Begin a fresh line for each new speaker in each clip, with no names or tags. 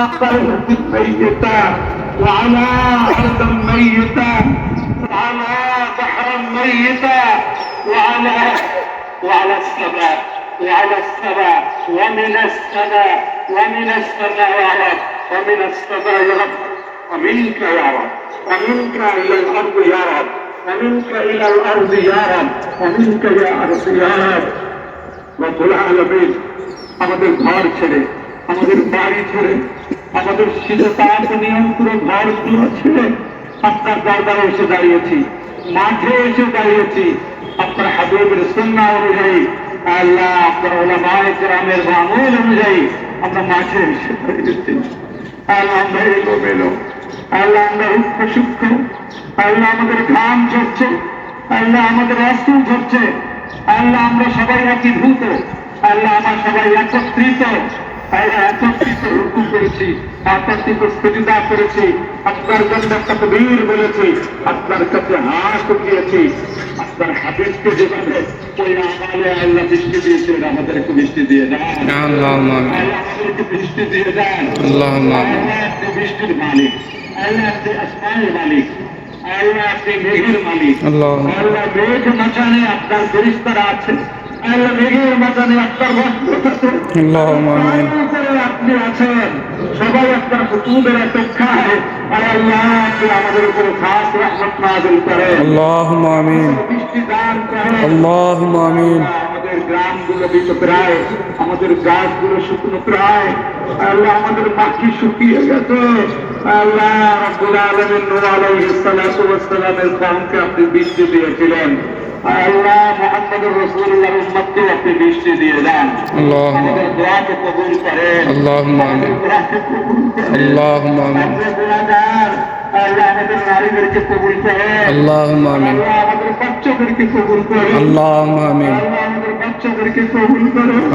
قلب ميتا وعلى أرضا ميتا وعلى بحرا ميتا وعلى وعلى السماء وعلى السماء ومن السماء ومن السماء يا رب ومن السماء يا رب ومنك يا رب ومنك إلى الأرض يا رب ومنك إلى الأرض يا رب ومنك يا أرض يا رب রব্বুল আলমিন আমাদের ঘর ছেড়ে আমাদের বাড়ি ছেড়ে আমাদের শীততাপ নিয়ন্ত্রণ ঘরগুলো ছেড়ে আপনার দরবারে এসে দাঁড়িয়েছি মাঠে এসে দাঁড়িয়েছি। আপনার হাবিবের সন্না অনুযায়ী, আল্লাহ আপনার ওলামায় গ্রামের আমল অনুযায়ী আমরা মাঠে এসে দাঁড়িয়েছি। আল্লাহ আমরা এলো মেলো আল্লাহ আমরা রুক্ষ সূক্ষ্ম আল্লাহ আমাদের ঘাম ঝরছে, আল্লাহ আমাদের অস্ত্র ঝরছে, আল্লাহ আমরা সবাই একীভূত আল্লাহ আমরা সবাই একত্রিত তারা অতর্কিত হুকুম করেছি। অতর্কিত স্থিতিদা করেছি। আপনার জন্য একটা বীর বলেছি। আপনার কাছে হাত উঠিয়েছি। আপনার হাবিবকে যেখানে ওই আমাদের আল্লাহ বৃষ্টি দিয়েছেন আমাদেরকে বৃষ্টি দিয়ে দেন। আমাদেরকে বৃষ্টি দিয়ে দেন। বৃষ্টির মালিক আল্লাহ আপনি আসমানের মালিক আল্লাহ আপনি মেঘের মালিক
আল্লাহ
মেঘ মাঝানে আপনার ফেরিস্তারা আছে আপনি আছেন। সবাই আপনার আমাদের উপর খাস শুকনো প্রায়। আমাদের পাখি শুকিয়ে গেছে। আল্লাহ রব্বুল আলামিন নূহ আপনি বৃষ্টি দিয়েছিলেন।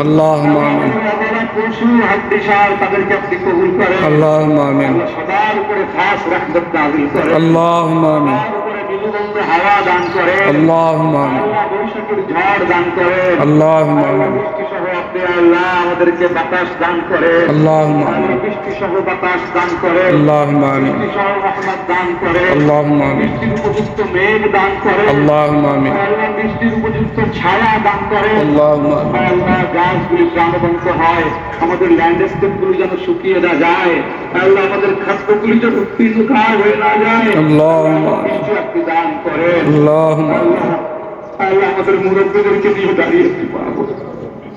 আল্লাহ মোহাম্মদুর আল্লাহ আমাদের হাওয়া দান
করে।
আল্লাহ আল্লাহ আমাদেরকে বাতাস দান
করে।
বৃষ্টি সহ বাতাস দান করে। দান
করে।
বৃষ্টির উপযুক্ত মেঘ দান করে। বৃষ্টির উপযুক্ত ছায়া দান করে। গাছগুলি প্রাণবন্ত হয়। আমাদের ল্যান্ডস্কেপগুলো যেন শুকিয়ে না যায়। আমাদের হয়ে যায়। দান আমাদের মুরব্বীদেরকে নিয়ে দাঁড়িয়ে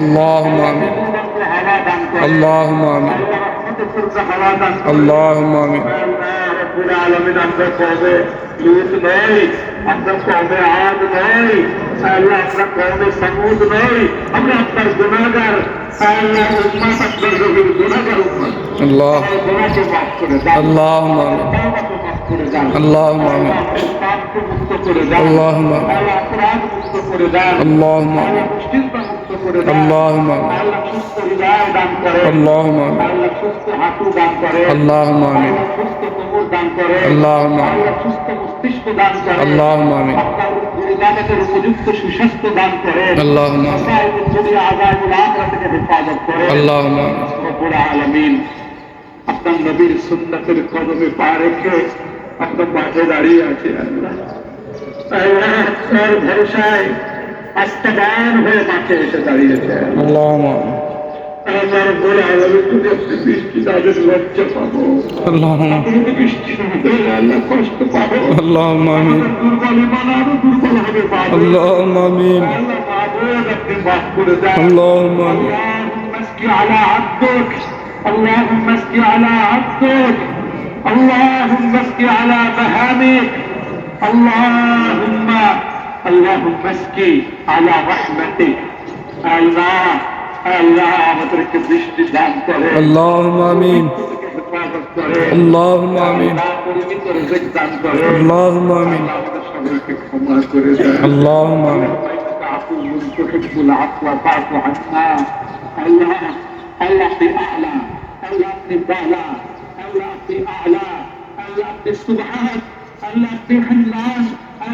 اللهم آمين
প্রাণবন্ত হাওয়া দান করে
اللهم آمين
আল্লাহ রহমতের পূর্ণ হাওয়া দান করে
اللهم آمين
আল্লাহ রব্বুল আলামিন আমরা কবে লুত নই আমরা কবে আদ নই আল্লাহ আমরা কবে সামুদ নই আমরা আপনার গুনাহগার আল্লাহ উম্মত আপনার নবীর গুনাহগার উম্মত
الله
আমার গুনাহকে মাফ করে দাও
اللهم آمين
তাওবাকে মাফ করে দাও
اللهم آمين
পাপকে মুক্ত করে দাও
اللهم آمين
আল্লাহ অপরাধ মুক্ত করে দাও
اللهم
আল্লাহ
آمين
মুশকিলতা মুক্ত করে দাও
اللهم آمين
আল্লাহ সুস্থ হৃদয় দান করে
اللهم آمين
আল্লাহ সুস্থ হাঁটু দান করে
اللهم آمين
আল্লাহ সুস্থ কোমর দান করে
اللهم آمين
আল্লাহ সুস্থ মস্তিষ্ক দান করে
اللهم آمين
আপনার ইবাদতের উপযুক্ত সুস্বাস্থ্য দান করে
اللهم آمين
মাসাইবুল দুনিয়া আযাবুল আখিরাত থেকে হেফাজত করে
اللهم آمين
রব্বুল আলামিন আপনার নবীর সুন্নাতের কদমে পা রেখে আপনার মাঠে দাঁড়িয়ে আছে আল্লাহ আল্লাহ আপনার ভরসায় আস্থাবান হয়ে মাঠে এসে দাঁড়িয়েছে
اللهم آمين
আল্লাহ রব্বুল আলামিন যদি আপনি বৃষ্টি তাদের লজ্জা পাবো
اللهم
আপনি যদি বৃষ্টি না দেন আল্লাহ কষ্ট পাবো
اللهم آمين
আমাদের দুর্বল ইমান আরো দুর্বল হবে বাবু
اللهم آمين
আল্লাহ মাবুদ আপনি মাফ করে দেন
اللهم آمين
اللهم اسقي على عبدك اللهم اسقي على عبدك اللهم اسقي على بهامك اللهم اللهم اسقي على رحمتك الله الله আমাদেরকে বৃষ্টি দান করে
اللهم آمين
করে
اللهم آمين
আল্লাহ পরিমিত রিজিক দান করে
اللهم آمين
আল্লাহ আমাদের সবাইকে ক্ষমা করে দেন
اللهم آمين
إنك عفو تحب العفو فاعف عنا الله الله في أعلى الله في بعلى الله في أعلى الله في سبحان الله في حنان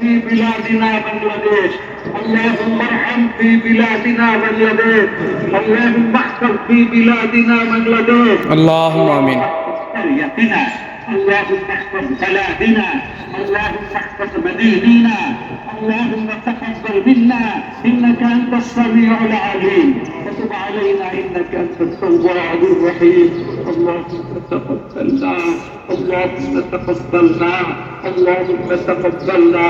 في بلادنا بنغلاديش. اللهم ارحم في بلادنا بنغلاديش. اللهم احفظ في بلادنا بنغلاديش.
اللهم آمين.
قريتنا. اللهم احفظ بلادنا. اللهم احفظ مديننا اللهم تقبل منا. إنك أنت السميع العليم. وتب علينا إنك أنت التواب الرحيم. اللهم تقبلنا اللهم تقبلنا اللهم تقبلنا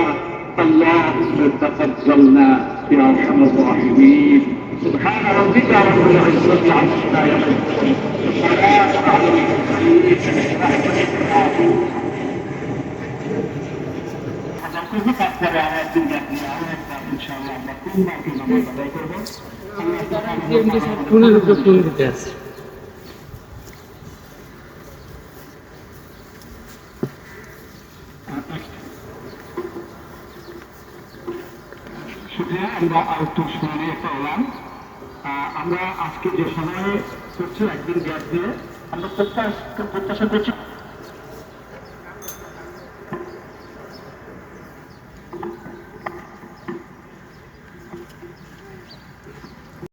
اللهم تقبلنا يا ارحم الراحمين سبحان ربك رب العزه عما يصفون وسلام على المرسلين ورحمه الله যখনই কাজ করে আমার দুর্গা পূজা আমার ইনশাআল্লাহ আমরা তিন মাসে নামাজ আদায় করবো আল্লাহ আমরা আরেকটু শুনে পেলাম আমরা আজকে যে সময়ে করছি, একদিন গ্যাপ দিয়ে, আমরা প্রত্যাশা প্রত্যাশা করছি